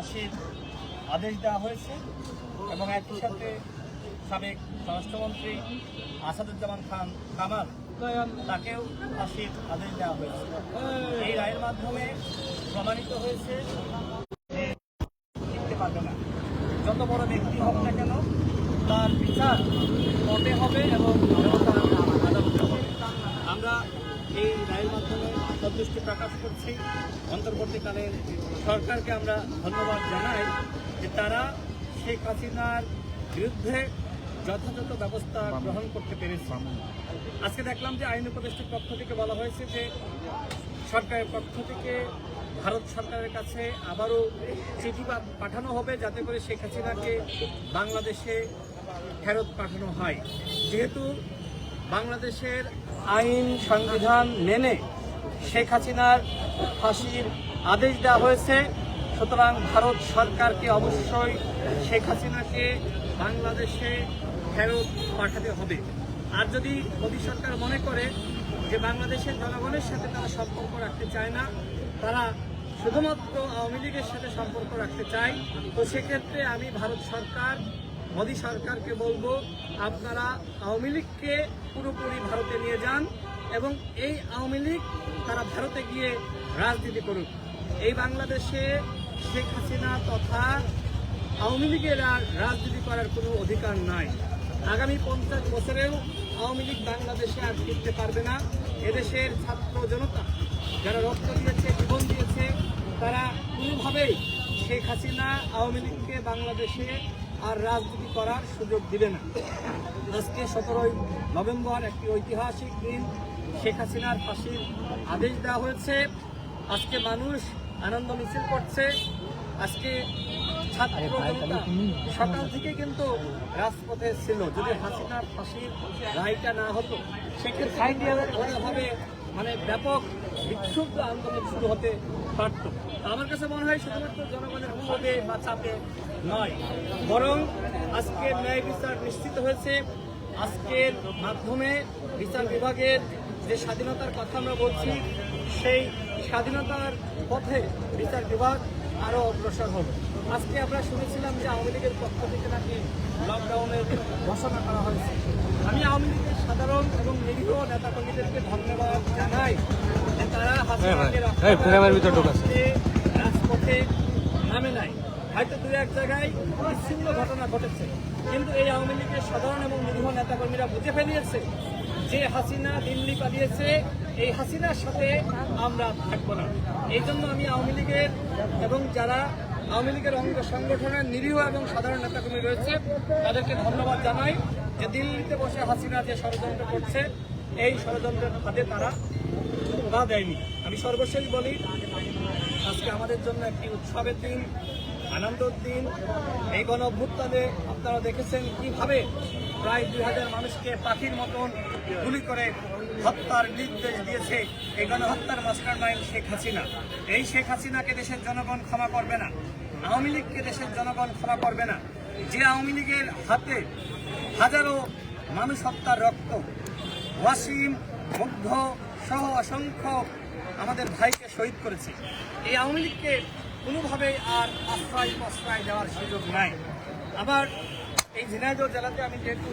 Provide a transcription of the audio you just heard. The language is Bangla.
ফাঁসির আদেশ দেওয়া হয়েছে এবং একই সাথে সাবেক স্বরাষ্ট্রমন্ত্রী আসাদুজ্জামান খান কামাল তাকেও ফাঁসির আদেশ দেওয়া হয়েছে। এই রায়ের মাধ্যমে প্রমাণিত হয়েছে পারবে না যত বড় ব্যক্তি হোক না কেন তার বিচার কবে হবে এবং আমরা এই রায়ের মাধ্যমে সন্তুষ্টি প্রকাশ করছি। অন্তর্বর্তীকালের সরকারকে আমরা ধন্যবাদ জানাই যে তারা শেখ হাসিনার বিরুদ্ধে যথাযথ ব্যবস্থা গ্রহণ করতে পেরেছে। আজকে দেখলাম যে আইন উপদেষ্টার পক্ষ থেকে বলা হয়েছে যে সরকারের পক্ষ থেকে ভারত সরকারের কাছে আবারও চিঠি পাঠানো হবে যাতে করে শেখ হাসিনাকে বাংলাদেশে ফেরত পাঠানো হয়। যেহেতু বাংলাদেশের আইন সংবিধান মেনে শেখ হাসিনার ফাঁসির আদেশ দেওয়া হয়েছে। সুতরাং ভারত সরকারকে অবশ্যই শেখ হাসিনাকে বাংলাদেশে ফেরত পাঠাতে হবে। আর যদি মোদী সরকার মনে করে যে বাংলাদেশের জনগণের সাথে তারা সম্পর্ক রাখতে চায় না, তারা শুধুমাত্র আওয়ামী লীগের সাথে সম্পর্ক রাখতে চায়, তো সেক্ষেত্রে আমি ভারত সরকার, মোদী সরকারকে বলব, আপনারা আওয়ামী লীগকে পুরোপুরি ভারতে নিয়ে যান এবং এই আওয়ামী লীগ তারা ভারতে গিয়ে রাজনীতি করুক। এই বাংলাদেশে শেখ হাসিনা তথা আওয়ামী লীগের আর রাজনীতি করার কোনো অধিকার নাই। আগামী পঞ্চাশ বছরেও আওয়ামী লীগ বাংলাদেশে আর ফিরতে পারবে না। এদেশের ছাত্র জনতা যারা রক্ত দিয়েছে, জীবন দিয়েছে, তারা কোনোভাবেই শেখ হাসিনা, আওয়ামী লীগকে বাংলাদেশে আর রাজনীতি করার সুযোগ দিবে না। আজকে সতেরোই নভেম্বর একটি ঐতিহাসিক দিন। শেখ হাসিনার ফাঁসির আদেশ দেওয়া হয়েছে। আজকে মানুষ আনন্দ মিছিল করছে। আজকে ছাত্র জনতা সকাল থেকে কিন্তু রাজপথে ছিল। যদি হাসিনার ফাঁসির রায়টা না হতো সেক্ষেত্রে মানে ব্যাপক বিক্ষুব্ধ আন্দোলন শুরু হতে পারত। আমার কাছে মনে হয় শুধুমাত্র জনগণের ক্ষোভে বা চাপে নয় বরং আজকে ন্যায় বিচার নিশ্চিত হয়েছে। আজকের মাধ্যমে বিচার বিভাগের যে স্বাধীনতার কথা আমরা বলছি সেই স্বাধীনতার পথে বিচার বিভাগ আরও অগ্রসর হবে। আজকে আমরা শুনেছিলাম যে আওয়ামী লীগের পক্ষ থেকে নাকি লকডাউনের ঘোষণা করা হয়েছে। আমি আওয়ামী লীগের সাধারণ এবং নিরীহ নেতাকর্মীদেরকে ধন্যবাদ জানাই যে তারা প্রেমের ভিতর ঢোকাস। করতে রাজপথে নামে নাই। হয়তো দু এক জায়গায় বিচ্ছিন্ন ঘটনা ঘটেছে। কিন্তু এই আওয়ামী লীগের সাধারণ এবং নিরীহ নেতাকর্মীরা বুঝে ফেলিয়েছে যে হাসিনা দিল্লি পালিয়েছে, এই হাসিনার সাথে আমরা থাকব না। এই জন্য আমি আওয়ামী লীগের এবং যারা আওয়ামী লীগের অঙ্গ সংগঠনের নিরীহ এবং সাধারণ নেতাকর্মী রয়েছে, তাদেরকে ধন্যবাদ জানাই যে দিল্লিতে বসে হাসিনা যে ষড়যন্ত্র করছে, এই ষড়যন্ত্রের হাতে তারা পা দেয়নি। আমি সর্বশেষ বলি, আজকে আমাদের জন্য একটি উৎসবের দিন। আনন্দের দিন এই গণ অভ্যুত্থানে আপনারা দেখেছেন কীভাবে প্রায় দুই হাজার মানুষকে পাখির মতন গুলি করে হত্যার নির্দেশ দিয়েছে এই গণহত্যার মাস্টার মাইন্ড শেখ হাসিনা। এই শেখ হাসিনাকে দেশের জনগণ ক্ষমা করবে না, আওয়ামী লীগকে দেশের জনগণ ক্ষমা করবে না। যে আওয়ামী লীগের হাতে হাজারো মানুষ হত্যার রক্ত, ওয়াসিম, মুগ্ধ সহ অসংখ্য আমাদের ভাইকে শহীদ করেছে। এই আওয়ামী লীগকে কোনোভাবেই আর আশ্রয় প্রশ্রয় দেওয়ার সুযোগ নাই। আবার এই ঝিনাইদহ জেলাতে আমি যেহেতু